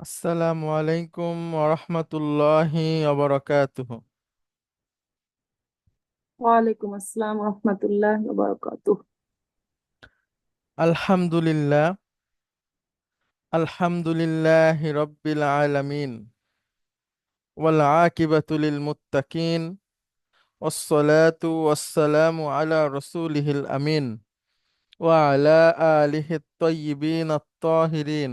আসসালামু আলাইকুম ওরহমতুল্লাহি ওবরাকাতুহু ওয়ালাইকুম আসসালাম রহমতুল্লাহ বারাকাতুহ আলহামদুলিল্লাহ আলহামদুলিল্লাহি রব্বিল আলামিন ওয়াল আকিবাতু লিল মুত্তাকিন والصلاة والسلام على رسوله الأمين وعلى آله الطيبين الطاهرين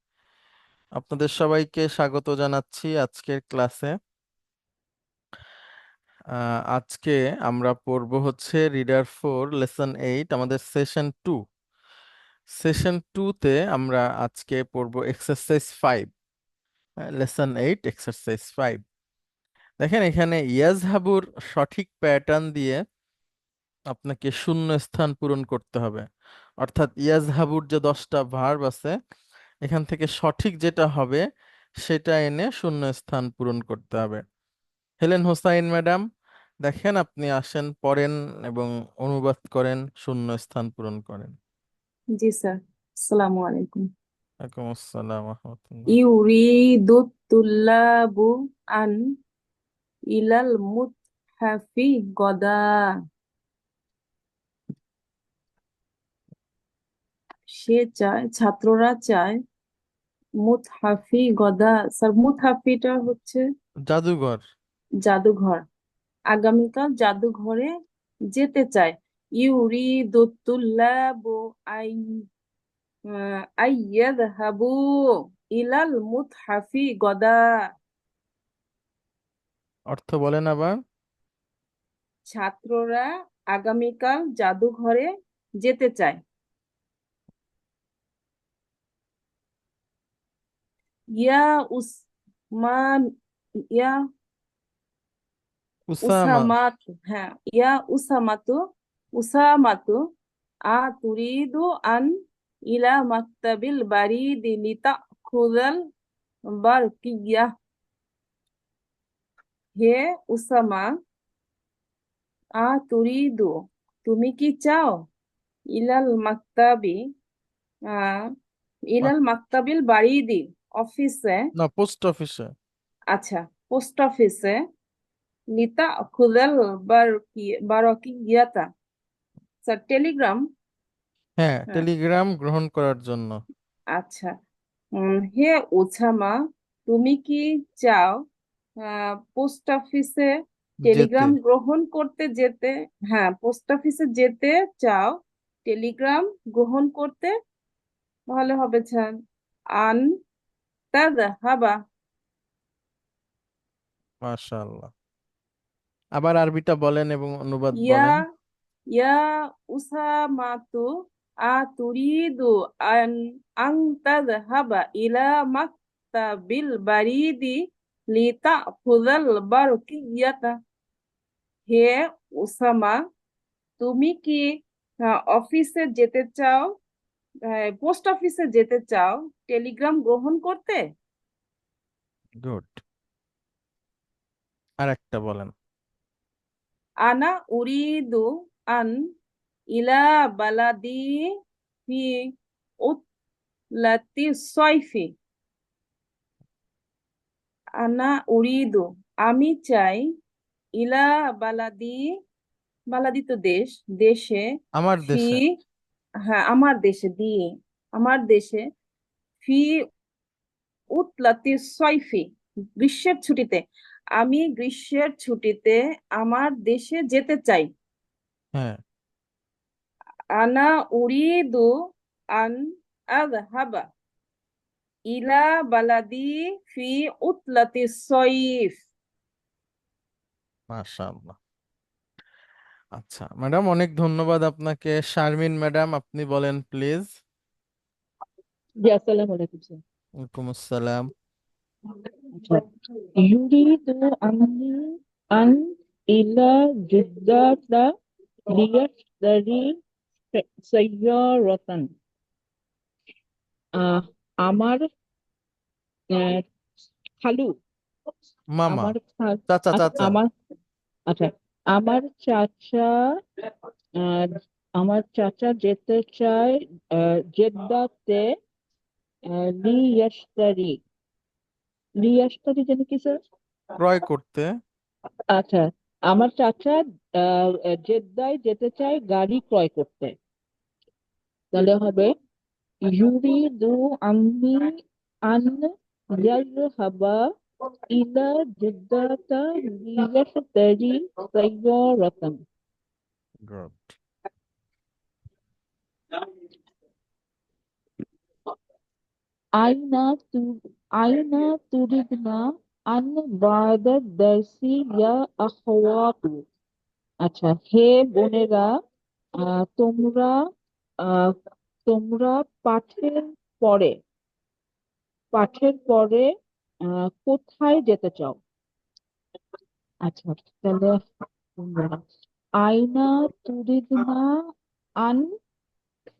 আপনাদের সবাইকে স্বাগত জানাচ্ছি আজকের ক্লাসে। আজকে আমরা পড়ব হচ্ছে রিডার ফোর লেসন এইট আমাদের সেশন টু সেশন টুতে আমরা আজকে পড়ব exercise five lesson eight exercise five দেখেন এখানে ইয়াজহাবুর সঠিক প্যাটার্ন দিয়ে আপনাকে শূন্য স্থান পূরণ করতে হবে। অর্থাৎ ইয়াজহাবুর যে দশটা ভার্ব আছে এখান থেকে সঠিক যেটা হবে সেটা এনে শূন্য স্থান পূরণ করতে হবে। হেলেন হোসাইন ম্যাডাম দেখেন আপনি আসেন পড়েন এবং অনুবাদ করেন শূন্য স্থান পূরণ করেন। জি স্যার আসসালামু আলাইকুম। ওয়ালাইকুম আসসালাম ইউরিদু তুল্লাবু আন ইলাল মুতহাফি গদা। সে চায় ছাত্ররা চায় মুতহাফি গদা স্যার মুতহাফিটা হচ্ছে জাদুঘর। জাদুঘর। আগামীকাল জাদুঘরে যেতে চায়। ইউরিদু তুল্লাবু আই আইয়াযহাবু ইলাল মুতহাফি গদা। অর্থ বলেন আবার ছাত্ররা আগামীকাল জাদুঘরে যেতে চায়। ইয়া উসমান ইয়া উসামা উসামাতু হ্যাঁ ইয়া উসামাতু উসামাতু আ তুরিদু আন ইলা মাকতাবিল বারিদি লিতাখুযাল বারকিয়া হে উসামা আ তুরিদু তুমি কি চাও ইলাল মাকতাবি আহ ইলাল মাকতাবিল বারিদি অফিসে না পোস্ট অফিসে। আচ্ছা পোস্ট অফিসে লিতা খুদাল বারকি বারকিয়াতা স্যার টেলিগ্রাম? হ্যাঁ হ্যাঁ। টেলিগ্রাম গ্রহণ করার জন্য। আচ্ছা। হে ওছামা তুমি কি চাও পোস্ট অফিসে টেলিগ্রাম গ্রহণ করতে যেতে হ্যাঁ পোস্ট অফিসে যেতে চাও টেলিগ্রাম গ্রহণ করতে? ভালো হবে স্যার আন তাযহাবা মাশাআল্লাহ। আবার আরবিটা বলেন এবং অনুবাদ ইয়া বলেন। ইয়া উসামাতু আ তুরিদু আন আন তাযহাবা ইলা মাকতাবিল বারিদি লিতাখুযাল বারকিয়াতা। হে উসামা তুমি কি অফিসে যেতে চাও? পোস্ট অফিসে যেতে চাও টেলিগ্রাম গ্রহণ করতে? গুড। আর একটা বলেন। আনা উরিদু আন ইলা বালাদি ফি উতলাতি সয়ফি। আনা উরিদু আমি চাই ইলা বালাদি বালাদি তো দেশ দেশে আমার দেশে। হ্যাঁ আমার দেশে দিয়ে আমার দেশে ফি উতলাতি সয়ফি গ্রীষ্মের ছুটিতে। আমি গ্রীষ্মের ছুটিতে আমার দেশে যেতে চাই। হ্যাঁ। আনা উরিদু আন আযহাবা ইলা বালাদি ফি উতলাতি সয়ফ মাশাআল্লাহ। আচ্ছা ম্যাডাম অনেক ধন্যবাদ আপনাকে। শারমিন ম্যাডাম আপনি বলেন প্লিজ। জি আসসালামু আলাইকুম স্যার। ওয়ালাইকুম আসসালাম। আচ্ছা ইউরিদু আন্নি আন ইলা জিদ্দাতা লিয়াশতারি সাইয়ারাতান। আমার খালু। মামা। আমার চাচা আচ্ছা চাচা আমার আচ্ছা আমার চাচা আমার চাচা যেতে চায় জেদ্দাতে লিয়াশতারি। লিয়াশতারি জানি কি স্যার? ক্রয় করতে। আচ্ছা আমার চাচা জেদ্দায় যেতে চায় গাড়ি ক্রয় করতে। তাহলে হবে ইউরিদু আম্মি আন ইয়াজহাবা ইলা লিয়াশতারি সাইয়ারাতান গুড আইনা তু তুরিদনা আন বাদা দারসি ইয়া আচ্ছা হে বোনেরা আহ, তোমরা আহ, তোমরা পাঠের পরে পাঠের পরে কোথায় যেতে চাও? আচ্ছা তাহলে তুরিদনা আন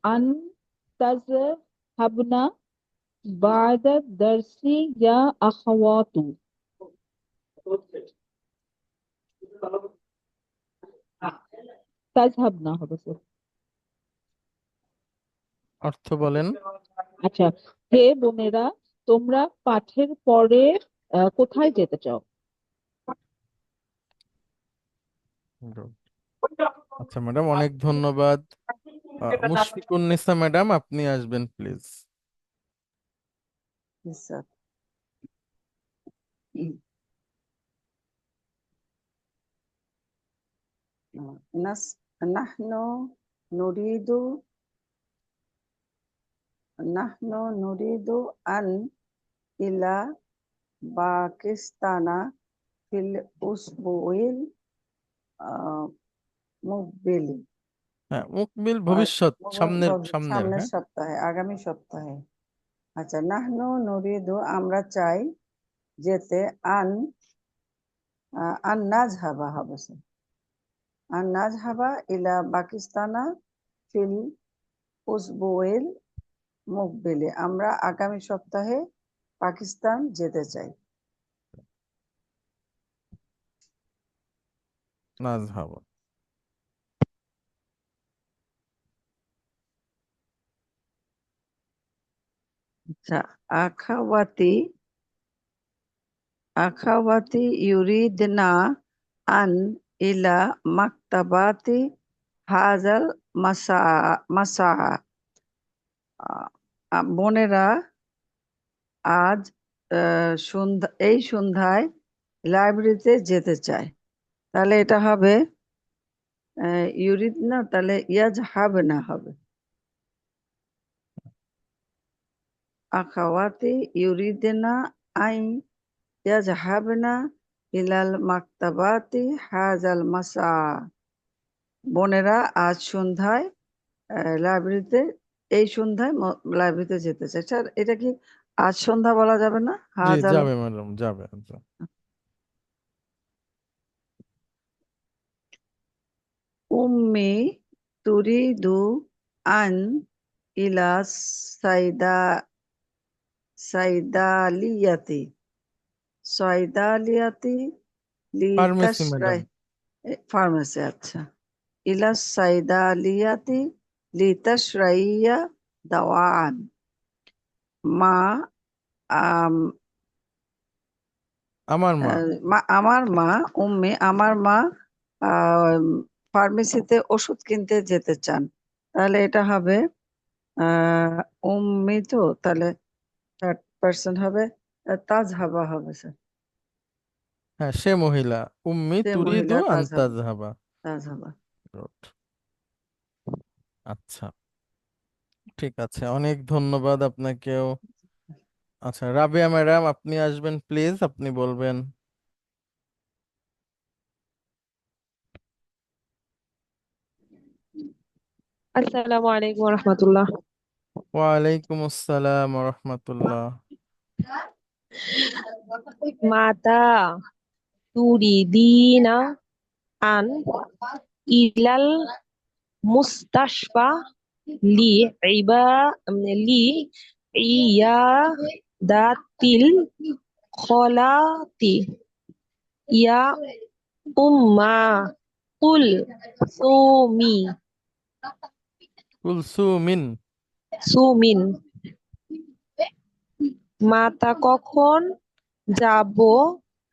আন দারসি ইয়া আখওয়াতু। তাজহাবনা হবে স্যার। অর্থ বলেন। আচ্ছা হে বোনেরা তোমরা পাঠের পরে আহ, কোথায় যেতে চাও Good. আচ্ছা ম্যাডাম অনেক ধন্যবাদ আহ, মুশফিকুন্নিসা ম্যাডাম আপনি আসবেন প্লিজ Yes, sir. نس نحن نريد নাহনু নুরিদু আন ইলা পাকিস্তানা ফিল উসবুইল মুকবিলি হ্যাঁ মুকবিল ভবিষ্যৎ সামনের সামনে সামনের হ্যাঁ? সপ্তাহে আগামী সপ্তাহে। আচ্ছা নাহনু নুরিদু আমরা চাই যেতে আন আন নাজহাবা হবে আন নাজহাবা ইলা পাকিস্তানা ফিল উসবুইল মুকবিলে আমরা আগামী সপ্তাহে পাকিস্তান যেতে চাই। নাজহাবা আচ্ছা আখাওয়াতি আখাওয়াতি ইউরিদনা আন ইলা মাকতাবাতি হাজাল মাসা মাসা বোনেরা আজ সন্ধ্যা, এই সন্ধ্যায় লাইব্রেরিতে যেতে চায়। তাহলে এটা হবে ইউরিদ না, তাহলে ইয়াজ হবে না হবে। আখাওয়াতি ইয়াজ হবে না ইলাল মাকতাবাতি হাজাল মাসা। বোনেরা আজ সন্ধ্যায় লাইব্রেরিতে এই সন্ধ্যায় লাইব্রেরিতে যেতে চাই স্যার এটা কি আজ সন্ধ্যা বলা যাবে না? জি হাজাল যাবে ম্যাডাম যাবে। উম্মি তুরিদু আন ইলা সাইদা সাইদালিয়াতি। সাইদালিয়াতি ফার্মেসি ম্যাডাম। ফার্মেসি আচ্ছা। ইলা সাইদালিয়াতি লিতাশরাইয়া দাওয়ান মা আম, আমার মা আমার মা উম্মি আমার মা ফার্মেসিতে ওষুধ কিনতে যেতে চান তাহলে এটা হবে উম্মি তো তাহলে থার্ড পার্সন হবে তাজহাবা হবে স্যার হ্যাঁ সে মহিলা উম্মি তুরিদু আন তাজহাবা তাজহাবা। তাজহাবা। Good. আচ্ছা। ঠিক আছে অনেক ধন্যবাদ আপনাকেও। আচ্ছা রাবিয়া ম্যাডাম আপনি আসবেন প্লিজ আপনি বলবেন। আসসালামু আলাইকুম রহমতুল্লাহ। ওয়ালাইকুম আসসালাম রহমতুল্লাহ। মাতা তুরিদিনা আন ইলাল মুস্তাশফা লি ইবা লি ইয়াদাতিল খলাতি ইয়া উম্মা কুল সুমি কুলসুমিন সুমিন মাতা কখন যাব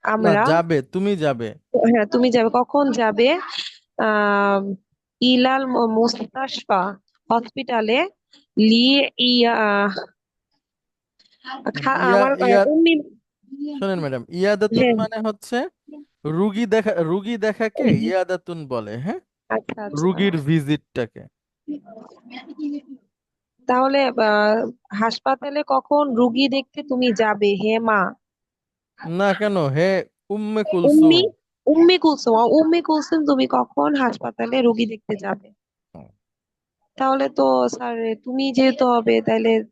আমরা? যাবে তুমি যাবে। হ্যাঁ তুমি যাবে। কখন যাবে? আহ ইলাল মুস্তাশফা হসপিটালে লি ইয়া আমার উম্মি শোনেন ম্যাডাম ইয়াদাতুন হ্যাঁ। মানে হচ্ছে রুগী দেখা রুগী দেখাকে ইয়াদাতুন বলে হ্যাঁ? আচ্ছা আচ্ছা। রুগীর ভিজিটটাকে। তাহলে আহ, হাসপাতালে কখন রুগী দেখতে তুমি যাবে? হে মা। না কেন? হে উম্মে কুলসুম। উম্মি কুলসুম উম্মি কুলসুম তুমি কখন হাসপাতালে রোগী দেখতে যাবে? তাহলে তো স্যার তুমি যেহেতু হবে তাহলে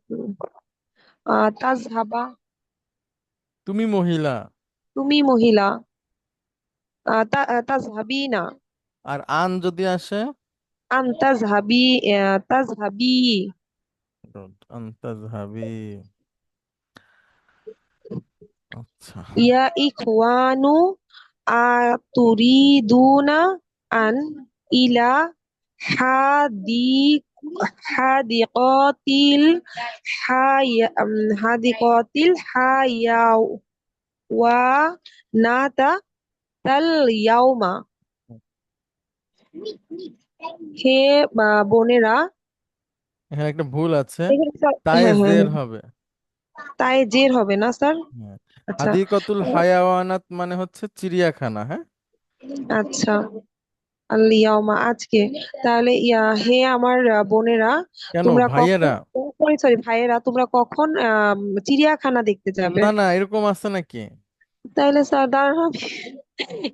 তাজহাবা। তুমি মহিলা। তুমি মহিলা। আহ, তা- আহ, তাজহাবিনা আর আন যদি আসে? আন তাজহাবি তাজহাবি। আন তাজহাবি। আচ্ছা। ইয়া ইখওয়ানু আতুরিদুনা আন ইলা হাদি হাদিকাতিল হায়া হাদিকাতিল হায়াও ওয়া নাতা তাল ইয়াউমা হে বোনেরা এখানে একটা ভুল আছে। তাই হ্যাঁ হ্যাঁ জের হ্যাঁ। হবে। তাই জের হবে না স্যার? হ্যাঁ। হাদিকতুল হায়াওয়ানাত মানে হচ্ছে চিড়িয়াখানা হ্যাঁ? আচ্ছা। আল ইয়াউমা আজকে। তাহলে ইয়া হে আমার বোনেরা কেন? তোমরা কখন ভাইয়েরা সরি সরি ভাইয়েরা তোমরা কখন আম, চিড়িয়াখানা দেখতে যাবে? না না এরকম আছে নাকি? তাইলে স্যার দাঁড়ান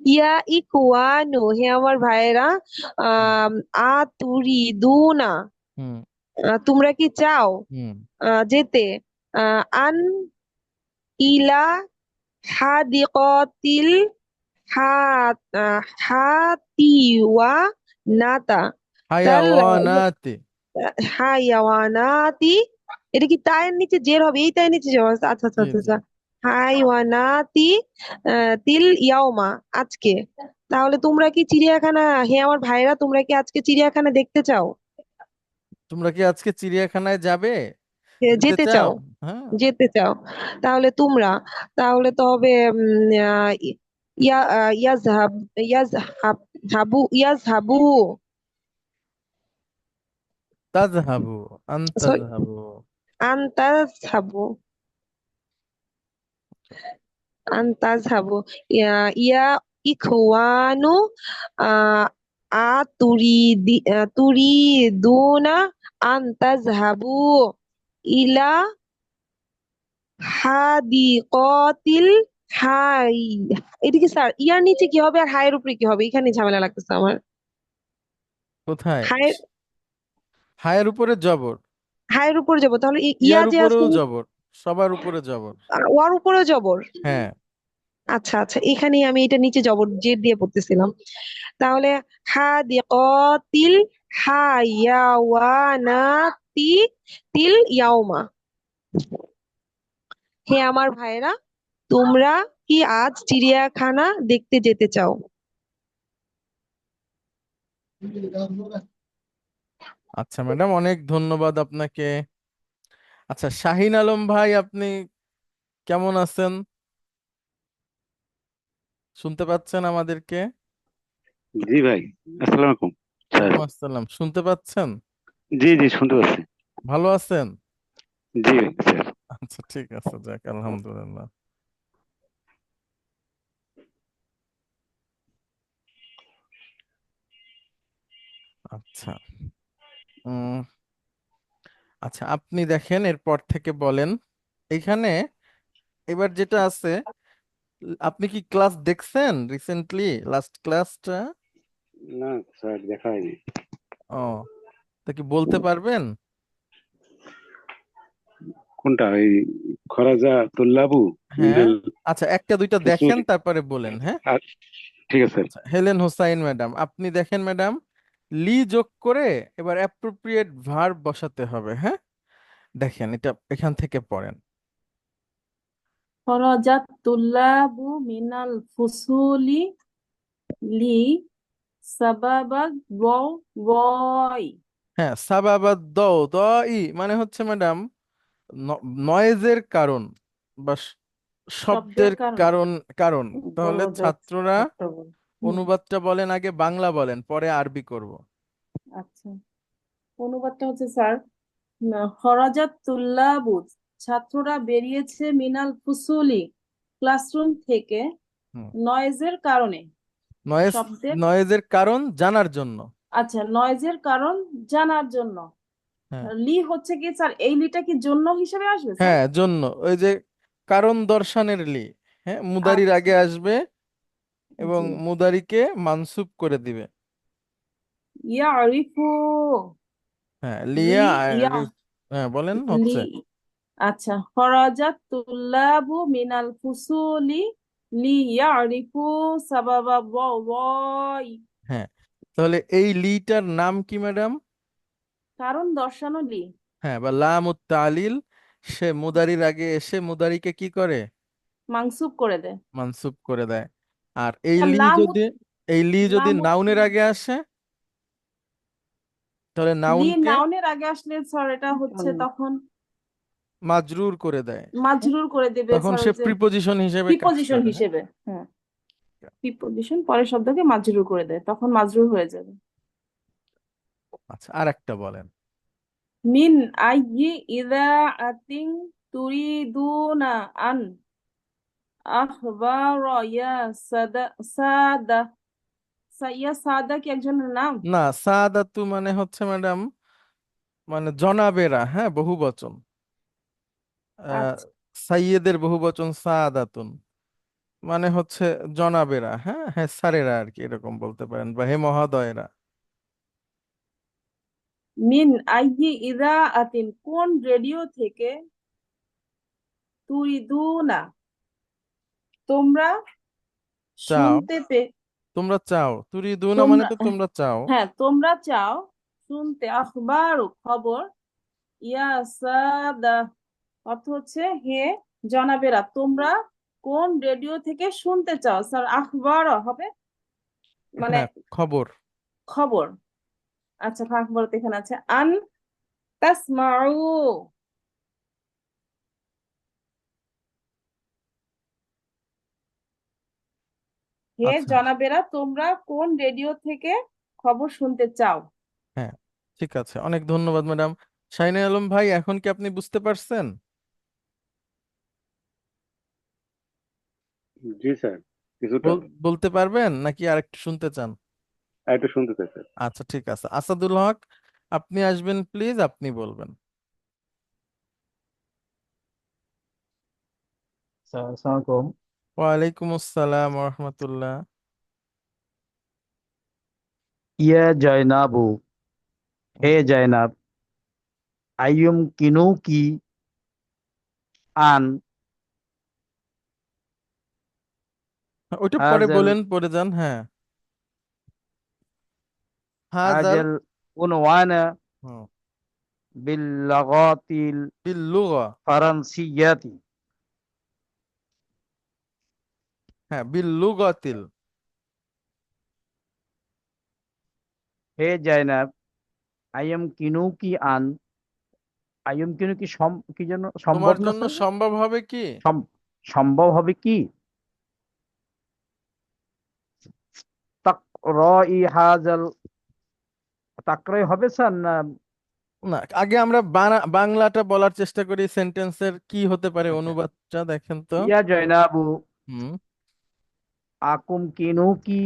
ইয়া ইকুয়ানু হে আমার ভাইয়েরা আম, আ তুরি দুনা হুম তোমরা কি চাও? হুম। আহ, যেতে? আহ, আন ইলা হাদিকতিল হাতিওয়া নাতা। হায়াওয়ানাতে। হাইওয়ানাতি এটা কি তায়ের নিচে জের হবে? এই তায়ের নিচে যাওয়া আচ্ছা আচ্ছা আচ্ছা আচ্ছা। হাইওয়ানাতি তিল ইয়াওমা আজকে। তাহলে তোমরা কি চিড়িয়াখানা হে আমার ভাইরা তোমরা কি আজকে চিড়িয়াখানা দেখতে চাও? তোমরা কি আজকে চিড়িয়াখানায় যাবে? যেতে চাও। হ্যাঁ। যেতে চাও। তাহলে তোমরা তাহলে তো হবে উম, আহ, ইয়া আহ, ইয়াজহাব ইয়াজহাব হাবু ইয়াজহাবু। তাজহাবু আন সরি। তাজহাবু আনতাজহাবু। আনতাজহাবু। ইয়া ইয়া ইখওয়ানু আহ আতুরিদি আহ, তুরিদুনা আনতাজহাবু। ইলা হাদিকতিল হাই এটা কি স্যার ইয়ার নিচে কি হবে আর হায়ের উপরে কি হবে? এখানে ঝামেলা লাগতেছে আমার। কোথায়? হায়ের হায়ের উপরে জবর। হায়ের উপরে যাব তাহলে ইয়া ইয়ার যে আছে উপরেও জবর সবার উপরে জবর। ওয়ার উপরেও জবর? হ্যাঁ। আচ্ছা আচ্ছা এখানে আমি এটা নিচে জবর জেড দিয়ে পড়তেছিলাম। তাহলে হাদিকাতিল হায়াওয়ানাতি তিল ইয়াউমা হে আমার ভাইরা তোমরা কি আজ চিড়িয়াখানা দেখতে যেতে চাও? আচ্ছা ম্যাডাম অনেক ধন্যবাদ আপনাকে। আচ্ছা শাহিন আলম ভাই আপনি কেমন আছেন? শুনতে পাচ্ছেন আমাদেরকে? জি ভাই আসসালামু আলাইকুম আসসালাম শুনতে পাচ্ছেন? জি জি শুনতে পাচ্ছি। ভালো আছেন? জি স্যার। আচ্ছা ঠিক আছে যাক আলহামদুলিল্লাহ। আচ্ছা উম আচ্ছা আপনি দেখেন এরপর থেকে বলেন। এখানে এবার যেটা আছে আপনি কি ক্লাস দেখছেন রিসেন্টলি লাস্ট ক্লাসটা? না স্যার দেখা হয়নি ও তা কি বলতে পারবেন? কোনটা? ওই খরাজা তুল্লাবু? হ্যাঁ। আচ্ছা একটা দুইটা দেখেন ফুসুলি তারপরে বলেন হ্যাঁ? ঠিক আছে। আচ্ছা হেলেন হোসাইন ম্যাডাম আপনি দেখেন ম্যাডাম লি যোগ করে এবার অ্যাপ্রোপ্রিয়েট ভার্ব বসাতে হবে হ্যাঁ? দেখেন এটা এখান থেকে পড়েন। খরাজাত তুল্লাবু মিনাল ফুসুলি লি ওয়াও ওয়াই। হ্যাঁ সাবাবাদ দ ই মানে হচ্ছে ম্যাডাম নয়েজের কারণ বা শব্দের কারণ। কারণ তাহলে ছাত্ররা অনুবাদটা বলেন আগে বাংলা বলেন পরে আরবি করব। আচ্ছা। অনুবাদটা হচ্ছে স্যার খরাজাত তুল্লাবু ছাত্ররা বেরিয়েছে মিনাল ফুসুলি ক্লাসরুম থেকে নয়েজের কারণে। নয়েজ শব্দের নয়েজের কারণ জানার জন্য। আচ্ছা নয়েজের কারণ জানার জন্য। হ্যাঁ। লি হচ্ছে কি স্যার এই লিটা কি জন্য হিসেবে আসবে স্যার? হ্যাঁ জন্য। ওই যে কারণ দর্শানের লি হ্যাঁ? মুদারির আচ্ছা। আগে আসবে এবং জি। মুদারিকে মানসুব করে দিবে। ইয়ারিফু হ্যাঁ লি লিয়া ইয়া। হ্যাঁ বলেন লি। হচ্ছে। আচ্ছা খরাজাত তুল্লাবু মিনাল ফুসুলি। লি ইয়ারিফু সাবাবা ওয়াই। হ্যাঁ তাহলে এই লিটার নাম কি ম্যাডাম? কারণ দর্শানো লি। হ্যাঁ বা লামুত তালিল সে মুদারির আগে এসে মুদারিকে কি করে? মাংসুব করে দেয়। মানসুব করে দেয়। আর এই আর লি যদি এই লি যদি নাউনের আগে আসে? তাহলে লি নাউনকে নাউনের আগে আসলে স্যার এটা হচ্ছে তখন মাজরুর করে দেয়। মাজরুর করে দেবে তখন সে যে প্রিপোজিশন হিসেবে কাজ প্রিপোজিশন করে। হ্যাঁ হিসেবে হ্যাঁ। প্রিপোজিশন পরের শব্দকে মাজরুর করে দেয় তখন মাজরুর হয়ে যাবে। আচ্ছা আর একটা বলেন। মিন আইয়ি ইদাআতিন তুরিদুনা আন আখবারা ইয়া সাদা সাদা ইয়া সাদা কি একজনের নাম? না সাদাতু মানে হচ্ছে ম্যাডাম মানে জনাবেরা হ্যাঁ বহুবচন। আহ, আচ্ছা। সাইয়েদের বহুবচন সাদাতুন। মানে হচ্ছে জনাবেরা হ্যাঁ? হ্যাঁ স্যারেরা আর কি এরকম বলতে পারেন বা হে মহোদয়েরা। মিন আইয়ি ইদাআতিন কোন রেডিও থেকে তুরিদুনা তোমরা চাও। শুনতে পে তোমরা চাও। তুরিদুনা মানে তোমরা তো তোমরা চাও। হ্যাঁ তোমরা চাও শুনতে। আখবার খবর ইয়া সাদা অর্থ হচ্ছে হে জনাবেরা তোমরা কোন রেডিও থেকে শুনতে চাও? স্যার আখবার হবে? মানে হ্যাঁ খবর। খবর। আচ্ছা আখবর তো এখানে আছে। আন তাসমাউ। হে আচ্ছা। জনাবেরা তোমরা কোন রেডিও থেকে খবর শুনতে চাও? হ্যাঁ ঠিক আছে। অনেক ধন্যবাদ ম্যাডাম। শাইনে আলম ভাই এখন কি আপনি বুঝতে পারছেন? জি স্যার কিছুটা বলতে পারবেন নাকি আরেকটু শুনতে চান? আর একটু শুনতে চাই স্যার। আচ্ছা ঠিক আছে। আসাদুল হক আপনি আসবেন প্লিজ আপনি বলবেন। স্যার আসসালামু আলাইকুম ওয়ালাইকুম আসসালাম রহমতুল্লাহ ইয়া জয়নাবু হে জয়নাব আইয়ুম কিনু কি আন ওইটা পরে হাজাল বলেন পরে যান হ্যাঁ। হাজাল হাজাল উনওয়ানা হুম, লাগাতিল বিল্লুগা। ফারান্সিয়াতি। হ্যাঁ বিল্লুগাতিল। হে জয়নাব আইয়ুম কিনু কি আন কি সম কি সম্ভব তোমার না জন্য স্যার সম্ভব হবে কি? সম- সম্ভব হবে কি? তাকরাই হাজাল। তাকরাই হবে স্যার না? না আগে আমরা বাংলাটা বলার চেষ্টা করি সেন্টেন্সের কি হতে পারে আচ্ছা। অনুবাদটা দেখেন তো। ইয়া জয়নাবু। হুম। আকুম কিনু কি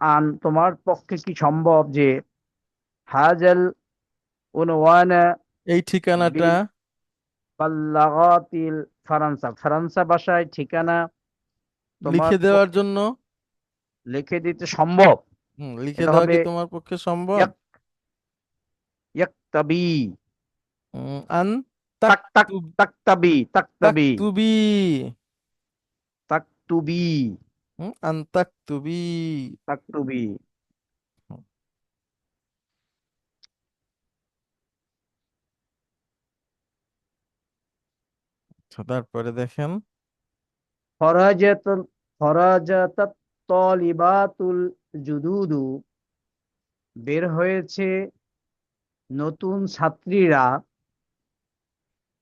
আন তোমার পক্ষে কি সম্ভব যে হাজাল উনওয়ানা এই ঠিকানাটা? বিল বাল্লাগাতিল ফারান্সা। ফ্রান্সা ভাষায় ঠিকানা তোমার লিখে দেওয়ার জন্য? লিখে দিতে সম্ভব। হুম লিখে এটা দেওয়া কি হবে তোমার পক্ষে সম্ভব? ইয়াক ইয়াকতাবি উম, আন তাক তাক তাকতুব তাকতাবি তাকতাবি তাকতুবি তাকতুবি হুম, আন তাকতুবি তাকতুবি আচ্ছা, তারপরে দেখেন। খরাজাত খরাজাতাত তলিবাতুল জুদুদু বের হয়েছে নতুন ছাত্রীরা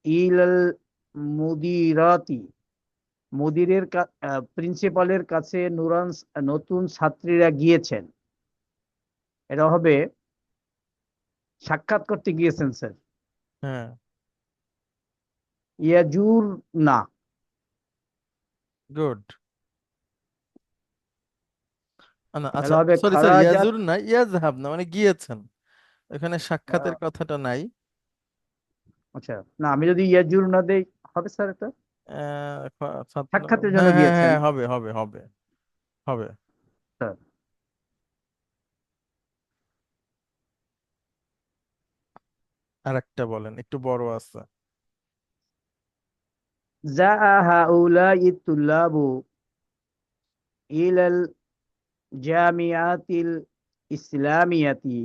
ইলাল মুদিরাতি। মুদিরের প্রিন্সিপালের কাছে নুরান নতুন ছাত্রীরা গিয়েছেন। এটা হবে সাক্ষাৎ করতে গিয়েছেন স্যার। হ্যাঁ। ইয়াজুর না। গুড। আচ্ছা, মানে গিয়েছেন। এখানে সাক্ষাতের কথাটা নাই। আচ্ছা না আমি যদি ইয়াজুর না দেই হবে স্যার এটা? সাক্ষাতের জন্য হ্যাঁ, হ্যাঁ, গিয়েছেন? হ্যাঁ, হবে হবে হবে হবে। আরেকটা বলেন একটু বড় আছে। যা হাউলাই তুল্লাবু ইলাল জামিয়াতিল ইসলামিয়াতি।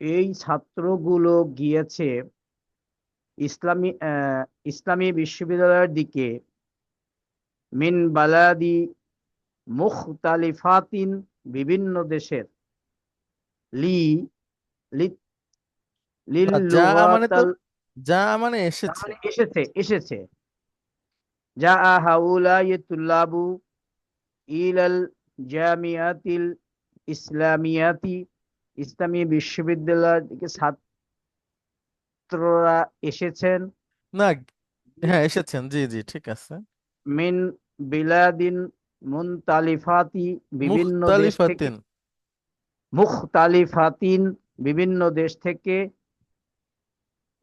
এই ছাত্রগুলো গিয়েছে ইসলামী ইসলামী বিশ্ববিদ্যালয়ের দিকে। মিন বালাদি মুখতালিফাতিন বিভিন্ন দেশের। লি মানে এসেছে এসেছে। যা হাউলা ইয়ে তুল্লাবু ইলাল জামিয়াতিল ইসলামিয়াতি ইসলামী বিশ্ববিদ্যালয় থেকে ছাত্ররা এসেছেন। না হ্যাঁ এসেছেন। জি জি ঠিক আছে। মিন বিলাদিন মুনতালিফাতি বিভিন্ন দেশ থেকে মুখতালিফাতিন। বিভিন্ন দেশ থেকে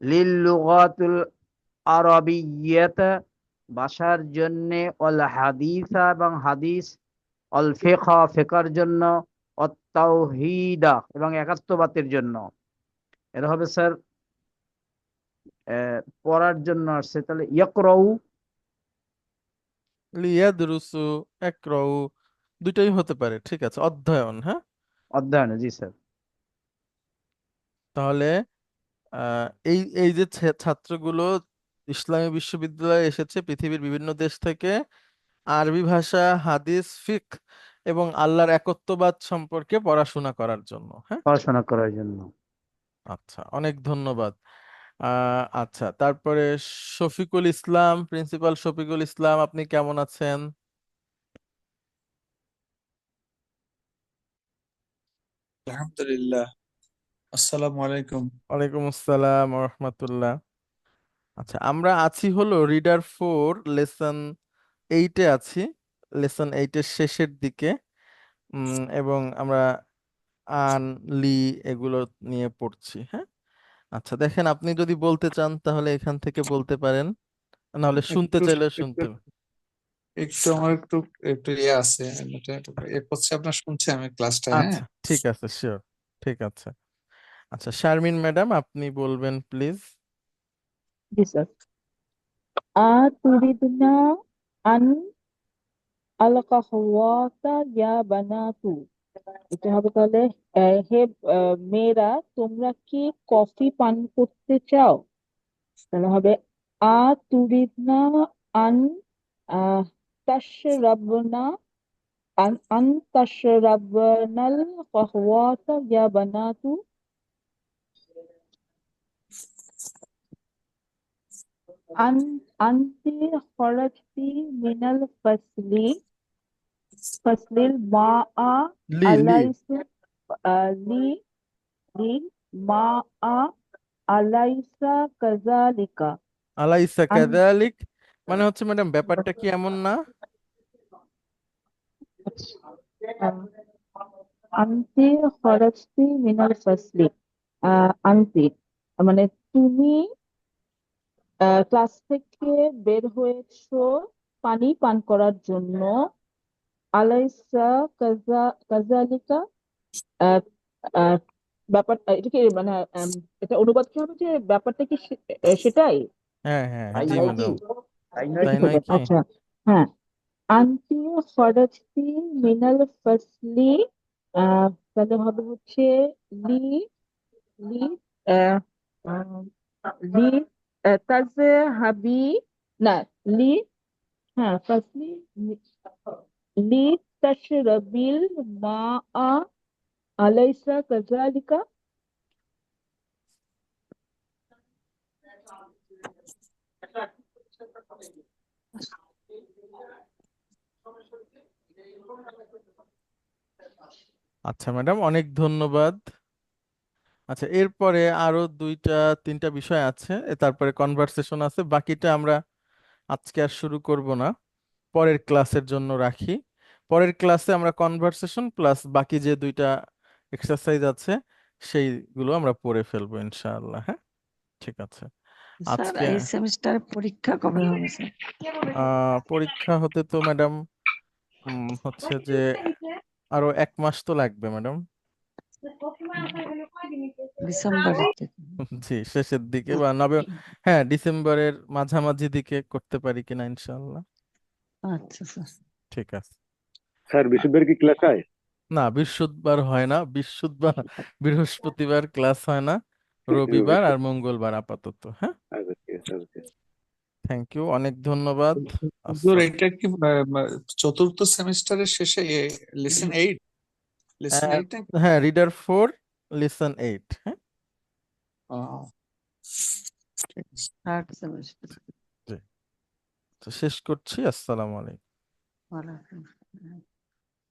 লিল লুগাতুল ভাষার জন্য অল হাদিসা এবং হাদিস অল ফিকহ ফিকার জন্য অত্তাউহিদা এবং একাত্মবাতের জন্য। এর হবে স্যার পড়ার জন্য আসছে। তাহলে ইয়াকরাউ। লিয়াদরুসু একরাউ দুটোই হতে পারে। ঠিক আছে অধ্যয়ন হ্যাঁ? অধ্যয়ন জি স্যার। তাহলে এই এই যে ছাত্রগুলো ইসলামী বিশ্ববিদ্যালয়ে এসেছে পৃথিবীর বিভিন্ন দেশ থেকে। আরবি ভাষা হাদিস ফিক এবং আল্লাহর একত্ববাদ সম্পর্কে পড়াশোনা করার জন্য হ্যাঁ? পড়াশোনা করার জন্য। আচ্ছা অনেক ধন্যবাদ। আহ, আচ্ছা তারপরে শফিকুল ইসলাম প্রিন্সিপাল শফিকুল ইসলাম আপনি কেমন আছেন? আলহামদুলিল্লাহ। আসসালামু আলাইকুম। ওয়ালাইকুম আসসালাম রহমতুল্লাহ। আচ্ছা আমরা আছি হলো রিডার ফোর লেসন এইটে আছি। লেসন এইটের শেষের দিকে। এবং আমরা আন লি এগুলো নিয়ে পড়ছি হ্যাঁ? আচ্ছা দেখেন আপনি যদি বলতে চান তাহলে এখান থেকে বলতে পারেন। নাহলে শুনতে চাইলে শুনতে একটু আমার একটু একটু ইয়ে আছে করছে আপনার শুনছে আমি ক্লাসটা হ্যাঁ? আচ্ছা ঠিক আছে শিওর ঠিক আছে। আচ্ছা শারমিন ম্যাডাম আপনি বলবেন প্লিজ জি স্যার আন আল কাহওয়াতা এটা হবে তাহলে হে মেয়েরা তোমরা কি কফি পান করতে চাও? তাহলে হবে আতুরিদনা আন আহ, তাশরাবনা আন আন তাশরাবনাল কাহওয়াতা ইয়া বানাতু। আন আনতি খরজতি মিনাল ফাসলি ফাসলিল মা আ আলাইসু লি লি মা আ আলাইসা কাজালিকা আলাইসা আন কাযালিক মানে হচ্ছে ম্যাডাম ব্যাপারটা কি এমন না? আনতি মিনাল ফাসলি আনতি মানে তুমি ক্লাস থেকে বের হয়েছো পানি পান করার জন্য। আলাইসা কাজা কাজালিকা আহ, আহ, ব্যাপার এটা কি মানে এটা অনুবাদ কি হবে যে ব্যাপারটা কি সেটাই? হ্যাঁ হ্যাঁ জি ম্যাডাম আচ্ছা হ্যাঁ। আন্টি খরচতি মিনাল ফাসলি আহ তাহলে হবে হচ্ছে লি লি লি আহ, তাজে হাবি না লি হ্যাঁ ফাসলি লি তাশরাবিল মা আলাইসা কাজালিকা আচ্ছা ম্যাডাম অনেক ধন্যবাদ। আচ্ছা এরপরে আরও দুইটা তিনটা বিষয় আছে এ তারপরে কনভারসেশন আছে বাকিটা আমরা আজকে আর শুরু করব না। পরের ক্লাসের জন্য রাখি। পরের ক্লাসে আমরা কনভারসেশন প্লাস বাকি যে দুইটা এক্সারসাইজ আছে সেইগুলো আমরা পড়ে ফেলব ইনশাআল্লাহ হ্যাঁ? ঠিক আছে। আজকে এই সেমিস্টারে পরীক্ষা কবে হবে স্যার? পরীক্ষা হতে তো ম্যাডাম হচ্ছে যে আরও এক মাস তো লাগবে ম্যাডাম। ডিসেম্বরের জি শেষের দিকে বা নভে হ্যাঁ ডিসেম্বরের মাঝামাঝি দিকে করতে পারি কিনা ইনশাআল্লাহ। আচ্ছা স্যার ঠিক আছে। স্যার বৃহস্পতিবার কি ক্লাস হয়? না বৃহস্পতিবার হয় না। বৃহস্পতিবার বৃহস্পতিবার ক্লাস হয় না। রবিবার আর মঙ্গলবার আপাতত হ্যাঁ? আচ্ছা ঠিক আছে ওকে থ্যাংক ইউ অনেক ধন্যবাদ। হুজুর এটা কি চতুর্থ সেমিস্টারের শেষে লেসন এইট লেসন এইট হ্যাঁ রিডার ফোর লিসন এইট হ্যাঁ? থার্ড সেমিস্টার তো শেষ করছি আসসালামু আলাইকুম। ওয়ালাইকুম